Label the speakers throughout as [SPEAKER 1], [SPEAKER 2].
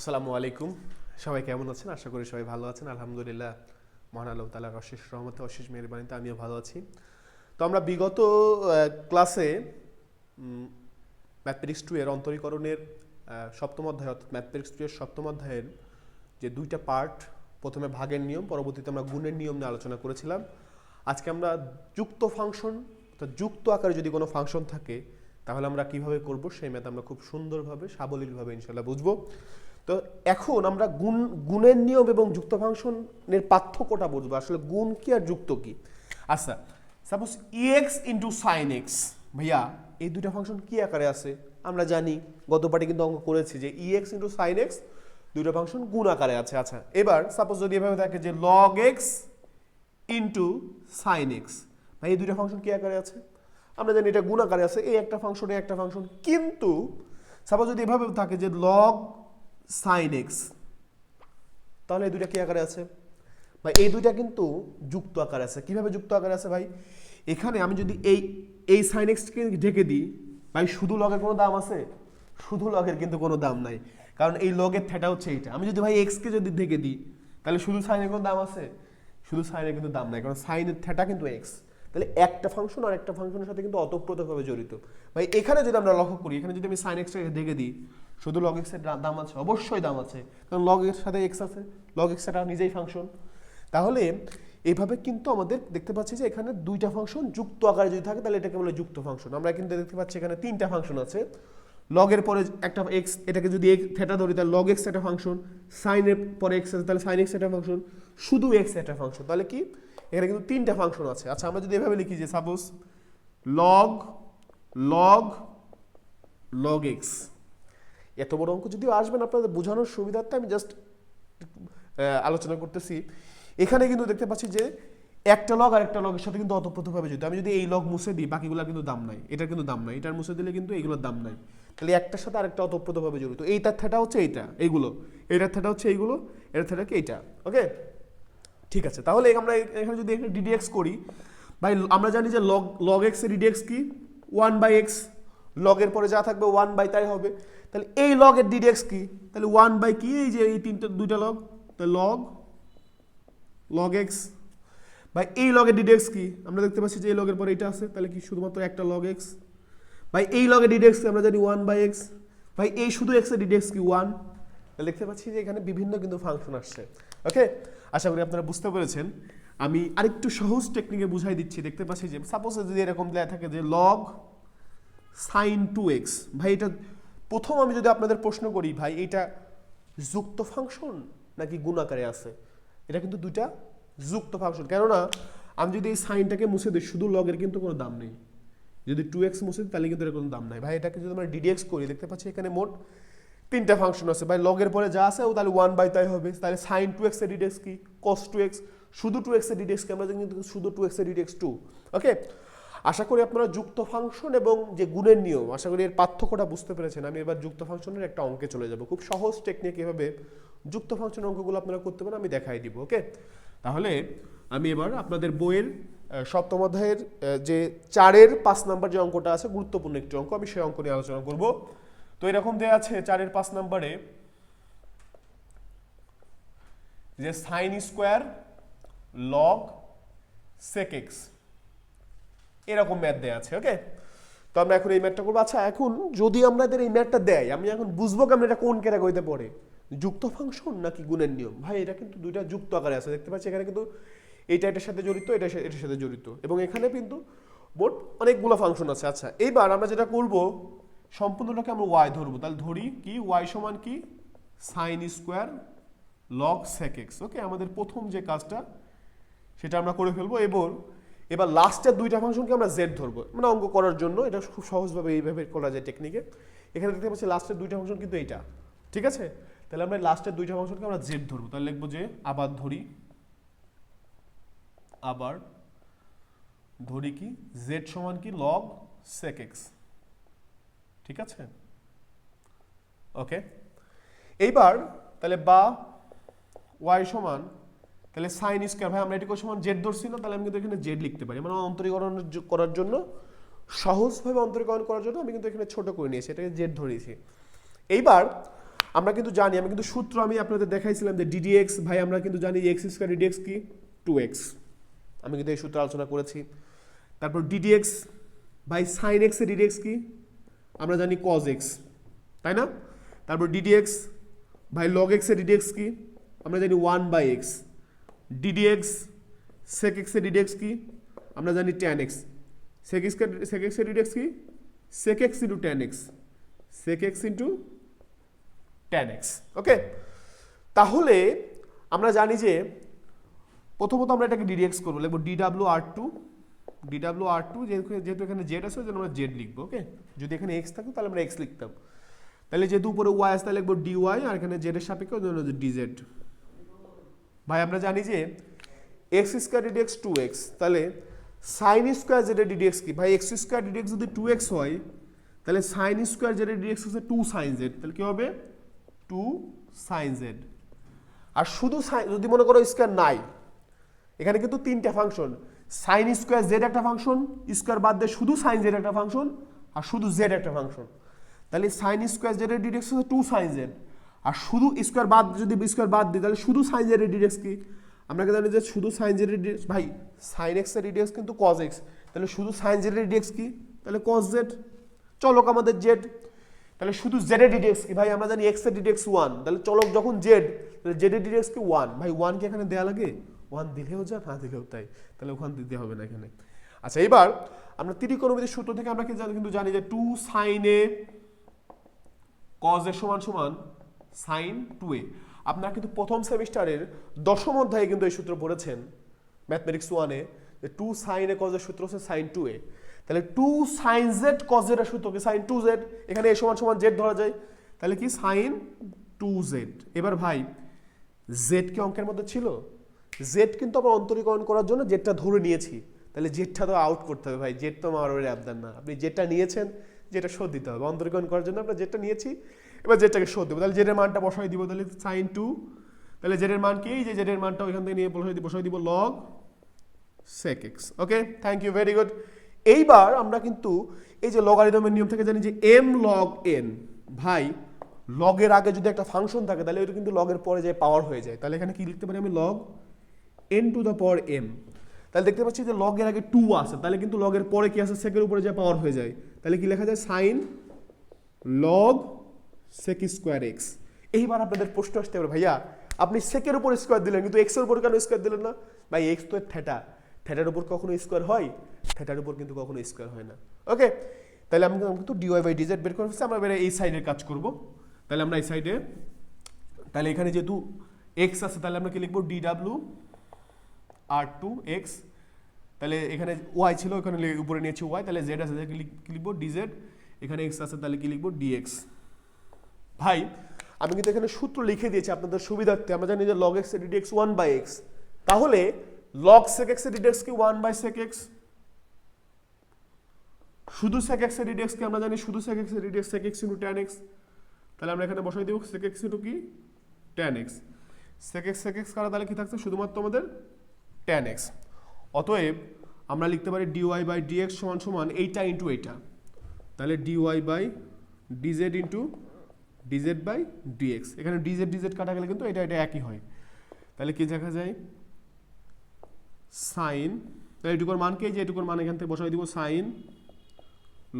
[SPEAKER 1] আসসালামু আলাইকুম। সবাই কেমন আছেন? আশা করি সবাই ভালো আছেন। আলহামদুলিল্লাহ, মহান আল্লাহ তালার অশেষ রহমতে, অশেষ মেহরবানিতে আমিও ভালো আছি। তো আমরা বিগত ক্লাসে ম্যাথমেটিক্স টু এর অন্তরীকরণের সপ্তম অধ্যায়, অর্থাৎ ম্যাথমেটিক্স টু এর সপ্তম অধ্যায়ের যে দুইটা পার্ট, প্রথমে ভাগের নিয়ম, পরবর্তীতে আমরা গুণের নিয়ম নিয়ে আলোচনা করেছিলাম। আজকে আমরা যুক্ত ফাংশন, অর্থাৎ যুক্ত আকারে যদি কোনো ফাংশন থাকে, তাহলে আমরা কীভাবে করব, সেই ম্যাথ আমরা খুব সুন্দরভাবে, সাবলীলভাবে ইনশাল্লাহ বুঝব। তো এখন আমরা গুণ, গুণের নিয়ম এবং যুক্ত ফাংশনের পার্থক্যটা বুঝব। আসলে গুণ কি আর যুক্ত কি? আচ্ছা suppose e x into sine x ভাইয়া, এই দুইটা ফাংশন কি আকারে আছে? আমরা জানি, গত পাঠে কিন্তু অঙ্ক করেছি যে e x into sine x দুইটা ফাংশন গুণ আকারে আছে। আচ্ছা এবার সাপোজ যদি এভাবে থাকে যে log x into sine x ভাই, এই দুইটা ফাংশন কি আকারে আছে? আমরা জানি এটা গুণ আকারে আছে, এই একটা ফাংশন একটা ফাংশন। কিন্তু সাপোজ যদি এভাবে থাকে যে লগ সাইন এক্স তাহলে এই দুইটা কি আকারে আছে? ভাই, এই দুইটা কিন্তু যুক্ত আকারে আছে। কীভাবে যুক্ত আকারে আছে ভাই? এখানে আমি যদি এই এই সাইন এক্সকে ঢেকে দিই, ভাই, শুধু লগের কোনো দাম আছে? শুধু লগের কিন্তু কোনো দাম নাই। কারণ এই লগের থেটা হচ্ছে এইটা। আমি যদি ভাই এক্সকে যদি ঢেকে দিই, তাহলে শুধু সাইনের কোনো দাম আছে? শুধু সাইনের কিন্তু দাম নাই। কারণ সাইনের থেটা কিন্তু এক্স তাহলে একটা ফাংশন আর একটা ফাংশনের সাথে কিন্তু অতপ্রতভাবে জড়িত। ভাই, এখানে যদি আমরা লক্ষ্য করি, এখানে যদি আমি সাইন এক্সটাকে দেখে দিই শুধু লগ এক্সের দাম আছে, অবশ্যই দাম আছে। কারণ লগ এর সাথে এক্স আছে লগ এক্স এটা নিজেই ফাংশন তাহলে এইভাবে কিন্তু আমাদের দেখতে পাচ্ছি যে এখানে দুইটা ফাংশন যুক্ত আকারে যদি থাকে, তাহলে এটাকে বলে যুক্ত ফাংশন আমরা কিন্তু দেখতে পাচ্ছি এখানে তিনটা ফাংশন আছে। লগের পরে একটা এক্স এটাকে যদি এক্স থেটা ধরি, তাহলে লগ এক্স একটা ফাংশন সাইনের পরে এক্স আছে, তাহলে সাইন এক্স একটা ফাংশন শুধু এক্স একটা ফাংশন তাহলে কি? এখানে কিন্তু তিনটা ফাংশন আছে। আচ্ছা আমরা যদি এভাবে লিখি যে suppose log log log x এত বড় অঙ্ক যদিও আসবেন আপনাদের বোঝানোর সুবিধার্থে আমি জাস্ট আলোচনা করতেছি। এখানে কিন্তু দেখতে পাচ্ছি যে একটা লগ আর একটা লগের সাথে কিন্তু অতপ্রতভাবে জড়িত। আমি যদি এই লগ মুছে দিই, বাকিগুলোর কিন্তু দাম নাই। এটার কিন্তু দাম নাই। এটার মুছে দিলে কিন্তু এইগুলোর দাম নাই। তাহলে একটার সাথে আরেকটা অতপ্রতভাবে জড়িত। এই থেটা হচ্ছে এইটা, এইগুলো। এই থেটা হচ্ছে এইগুলো, এর থেটা কি এইটা। ওকে ঠিক আছে। তাহলে আমরা এখানে যদি এখানে ডিডিএক্স করি, ভাই, আমরা জানি যে log log x d d x কি? ওয়ান বাই এক্স লগের পরে যা থাকবে ওয়ান বাই তাই হবে। তাহলে এই লগের ডিডিএক্স কি? তাহলে ওয়ান বাই কি? এই যে এই তিনটে, দুইটা লগ তাহলে লগ লগ এক্স ভাই এই লগের ডিডেক্স কি? আমরা দেখতে পাচ্ছি যে এই লগের পরে এটা আছে, তাহলে কি শুধুমাত্র একটা লগ এক্স ভাই এই লগের ডিডেক্স আমরা জানি ওয়ান বাই এক্স ভাই এই শুধু এক্সের ডিডেক্স কি? ওয়ান দেখতে পাচ্ছি যে এখানে বিভিন্ন কিন্তু ফাংশন আসছে ওকে আশা করি আপনারা বুঝতে পেরেছেন। আমি আরেকটু সহজ টেকনিকে বুঝাই দিচ্ছি, দেখতে পাচ্ছি যে সাপোজ যদি এরকম দেয়া থাকে যে লগ সাইন টু এক্স ভাই এটা প্রথম আমি যদি আপনাদের প্রশ্ন করি, ভাই, এটা যুক্ত ফাংশন নাকি গুণাকারে আছে? এটা কিন্তু দুইটা যুক্ত ফাংশন কেননা, আমি যদি এই সাইনটাকে মুছে দিই, শুধু লগের কিন্তু কোনো দাম নেই। যদি টু এক্স মুছে দিই, তাহলে কিন্তু এর কোনো দাম নাই। ভাই, এটাকে যদি আমরা ডিডিএক্স করি, দেখতে পাচ্ছি এখানে মোট তিনটা ফাংশন আছে। ভাই লগের পরে যা আছে, ও তাহলে ওয়ান বাই তাই হবে। তাহলে সাইন টু এক্সের ডিডিএক্স কি? কস টু এক্স শুধু টু এক্সের ডিডিএক্স কি আমরা কিন্তু শুধু টু এক্সের ডিডিএক্স টু ওকে আশা করি আপনারা যুক্ত ফাংশন এবং যে গুণের নিয়ম, আশা করি এর পার্থক্যটা বুঝতে পেরেছেন। আমি এবার যুক্ত ফাংশনের একটা অঙ্কে চলে যাব। খুব সহজ টেকনিক এভাবে যুক্ত ফাংশন অঙ্কগুলো আপনারা করতে পারেন, আমি দেখাই দিব, ওকে? তাহলে আমি এবার আপনাদের বইয়ের সপ্তম অধ্যায়ের যে চারের পাঁচ নাম্বার যে অঙ্কটা আছে, গুরুত্বপূর্ণ একটি অঙ্ক, আমি সেই অঙ্ক নিয়ে আলোচনা করব। তো এরকম দেওয়া আছে, চারের পাঁচ নাম্বারে যে sine square log sec x এরকম ম্যাথ দেয়া আছে ওকে তো আমরা এখন এই ম্যাথটা করব। আচ্ছা এখন যদি আমাদের এই ম্যাথটা দেয়, আমি এখন বুঝব কেমন এটা কোন ক্যাটাগরিতে পড়ে? যুক্ত ফাংশন নাকি গুণের নিয়ম? ভাই, এটা কিন্তু দুইটা যুক্ত আকারে আছে, দেখতে পাচ্ছি এখানে কিন্তু এটা এটার সাথে জড়িত, এটা এটার সাথে জড়িত। এবং এখানে কিন্তু মোট অনেকগুলো ফাংশন আছে। আচ্ছা এইবার আমরা যেটা করব, সম্পূর্ণটাকে আমরা ওয়াই ধরবো। তাহলে ধরি কি ওয়াই সমান কি? Sine square log sec x okay আমাদের প্রথম যে কাজটা, সেটা আমরা করে ফেলব। এবং এবার লাস্টের দুইটা ফাংশনকে আমরা জেড ধরবো। মানে অঙ্ক করার জন্য এটা খুব সহজভাবে এইভাবে করা যায় টেকনিকে এখানে দেখতে পাচ্ছি লাস্টের দুইটা ফাংশন কিন্তু এইটা। ঠিক আছে? তাহলে আমরা লাস্টের দুইটা ফাংশনকে আমরা জেড ধরবো। তাহলে লিখব যে আবার ধরি। আবার ধরি কি? জেড সমান কি? লগ সেক এক্স ঠিক আছে? ওকে এইবার তাহলে বা ওয়াই সমান তাহলে সাইন স্কোয়ার ভাই, আমরা এটিকে সমান জেড ধরছি না, তাহলে আমি কিন্তু এখানে জেড লিখতে পারি। মানে অন্তরীকরণ করার জন্য, সহজভাবে অন্তরীকরণ করার জন্য আমি কিন্তু এখানে ছোট করে নিয়েছি, এটাকে জেড ধরিয়েছি এইবার, আমরা কিন্তু জানি, আমি কিন্তু সূত্র আমি আপনাদের দেখাইছিলাম যে ডিডিএক্স ভাই, আমরা কিন্তু জানি x square d d x কি? টু এক্স আমি কিন্তু এই সূত্র আলোচনা করেছি। তারপর d d x by sine এক্সের ডিডিএক্স কি? আমরা জানি কজ এক্স তাই না? তারপর d d x by log এক্সের ডিডিএক্স কি? আমরা জানি one by x d d x sec এর ডিডিএক্স কি? আমরা জানি tan x sec x sec x d d x কি? Sec x into tan x sec x into tan x okay তাহলে আমরা জানি যে প্রথমত আমরা এটাকে ডিডিএক্স করব। লিখব D W R two D W R two যেহেতু এখানে জেড আছে জন্য আমরা জেড লিখব ওকে যদি এখানে এক্স থাকতো তাহলে আমরা এক্স লিখতাম। তাহলে যেহেতু উপরে ওয়াই আসতে লিখব ডি ওয়াই আর এখানে জেড এর সাপেক্ষে ওই জন্য ডিজেড ভাই, আমরা জানি যে x square d d x two x তাহলে sine square z d d x কি? ভাই x square d d x যদি টু এক্স হয়, তাহলে sine square z d d x হচ্ছে টু সাইন জেড তাহলে কী হবে? টু সাইন জেড আর শুধু যদি মনে করো স্কোয়ার নাই, এখানে কিন্তু তিনটা ফাংশন সাইন স্কোয়ার জেড একটা ফাংশন স্কোয়ার বাদ দিয়ে শুধু সাইন জেড একটা ফাংশন আর শুধু জেড একটা ফাংশন তাহলে সাইন স্কোয়ার জেড এর ডিরেক্স হচ্ছে টু সাইন জেড আর শুধু স্কোয়ার বাদ যদি স্কোয়ার বাদ দিই, তাহলে শুধু সাইন জেড এর ডিরেক্স কি? আমরা কি জানি যে শুধু সাইন জেড এর ডিরেক্স ভাই সাইন এক্সের ডিরেক্স কিন্তু কজ এক্স তাহলে শুধু সাইন জেড এর ডিরেক্স কি? তাহলে কজ জেড চলক আমাদের জেড তাহলে শুধু জেড এর ডিরেক্স কি? ভাই, আমরা জানি এক্সের ডিরেক্স ওয়ান তাহলে চলক যখন জেড তাহলে জেড এর ডিরেক্স কি? ওয়ান ভাই ওয়ান কি এখানে দেয়া লাগে? ওয়ান দিলেও যা, না দিলেও তাই। তাহলে ওখান দিতে হবে না এখানে। আচ্ছা এবার আমরা ত্রিকোণমিতির সূত্র থেকে আমরা কি জানি কিন্তু জানি যে টু সাইন কজ এর সমান সমান সাইন টু এ। আপনারা কিন্তু প্রথম সেমিস্টারের দশম অধ্যায়ে কিন্তু এই সূত্র পড়েছেন ম্যাথমেটিক্স ওয়ানে যে টু সাইন এ কজের সূত্র হচ্ছে সাইন টু এ তাহলে টু সাইন জেড কজের সূত্র কি? সাইন টু জেড এখানে এ সমান সমান জেড ধরা যায়। তাহলে কি? সাইন টু জেড এবার ভাই জেড কি অঙ্কের মধ্যে ছিল? জেড কিন্তু আমরা অন্তরীকরণ করার জন্য জেডটা ধরে নিয়েছি। তাহলে জেডটা তো আউট করতে হবে ভাই জেড তো আমার আবদার না। আপনি জেডটা নিয়েছেন যেটা শোধ দিতে হবে। অন্তরীকরণ করার জন্য আমরা জেডটা নিয়েছি। এবার জেডটাকে শোধ দেবো। তাহলে জেডের মানটা বসাই দিব, তাহলে সাইন টু তাহলে জেডের মান কি? এই যে জেডের মানটা ওইখান থেকে নিয়ে বসাই দিব বসাই দিব log sec x okay thank you very good এইবার আমরা কিন্তু এই যে লগারিদমের নিয়ম থেকে জানি যে এম লগ এন ভাই, লগের আগে যদি একটা ফাংশন থাকে, তাহলে ওইটা কিন্তু লগের পরে যে পাওয়ার হয়ে যায়। তাহলে এখানে কি লিখতে পারি আমি? Log n to the power m তাহলে দেখতে পাচ্ছি যে লগের আগে টু আছে, তাহলে কিন্তু লগের পরে কি আছে? সেকের উপরে যে পাওয়ার হয়ে যায়। তাহলে কি লেখা যায়? Sine log sec square x এইবার আপনাদের প্রশ্ন আসতে পারে, ভাইয়া, আপনি সেকের উপর স্কোয়ার দিলেন, কিন্তু এক্সের উপর কেন স্কোয়ার দিলেন না? ভাই এক্স তো থ্যাটা থ্যাটার উপর কখনো স্কোয়ার হয়? থ্যাটার উপর কিন্তু কখনো স্কোয়ার হয় না। ওকে তাহলে আমি কিন্তু ডিওয়াই বাই ডিজেড বের করে আমরা এবারে এই সাইডের কাজ করব। তাহলে আমরা এই সাইডে তাহলে এখানে যেহেতু এক্স আছে, তাহলে আমরা কি লিখব? D W R to x তাহলে এখানে ওয়াই ছিল এখানে উপরে নিয়েছি ওয়াই তাহলে জেড আছে কি লিখব? ডিজেড এখানে এক্স আছে, তাহলে কি লিখব? ডিএক্স ভাই, আমি কিন্তু এখানে সূত্র লিখে দিয়েছি আপনাদের সুবিধার্থে। আমরা জানি যে লগ এক্সের এক্স ওয়ান বাই এক্স তাহলে লগ সেক এক্সের ডিডেক্স কি ওয়ান বাই সেক এক্স শুধু সেক এক্সের ডিডেক্স কি আমরা জানি, শুধু সেক এক্সের d d x sec x into tan x তাহলে আমরা এখানে বসাই দেবো সেক এক্স ইন্টু কি? Tan x sec x sec x কারা তাহলে কি থাকছে? শুধুমাত্র আমাদের ট্যান এক্স অতএব আমরা লিখতে পারি ডিওয়াই বাই ডিএক্স সমান সমান এইটা ইন্টু এইটা। তাহলে D Y by D Z into D Z by D X এখানে ডিজেড ডিজেড কাটা গেলে কিন্তু এটা এটা একই হয়। তাহলে কি দেখা যায়? সাইন তাহলে এটুকুর মান কি? এই যে এটুকুর মান এখান থেকে বসাই দিব sine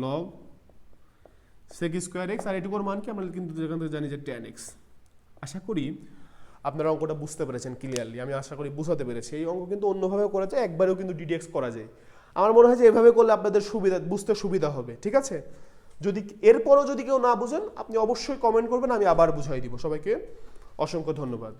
[SPEAKER 1] log sec square x আর এটুকুর মান কি? আমরা কিন্তু এখান থেকে জানি যে ট্যান এক্স আশা করি আপনারা অঙ্কটা বুঝতে পেরেছেন ক্লিয়ারলি আমি আশা করি বুঝাতে পেরেছি। এই অঙ্ক কিন্তু অন্যভাবেও করা যায়, একবারেও কিন্তু ডিডিএক্স করা যায়। আমার মনে হয় যে এভাবে করলে আপনাদের সুবিধা, বুঝতে সুবিধা হবে। ঠিক আছে? যদি এরপরও যদি কেউ না বুঝেন, আপনি অবশ্যই কমেন্ট করবেন, আমি আবার বুঝাই দিব। সবাইকে অসংখ্য ধন্যবাদ।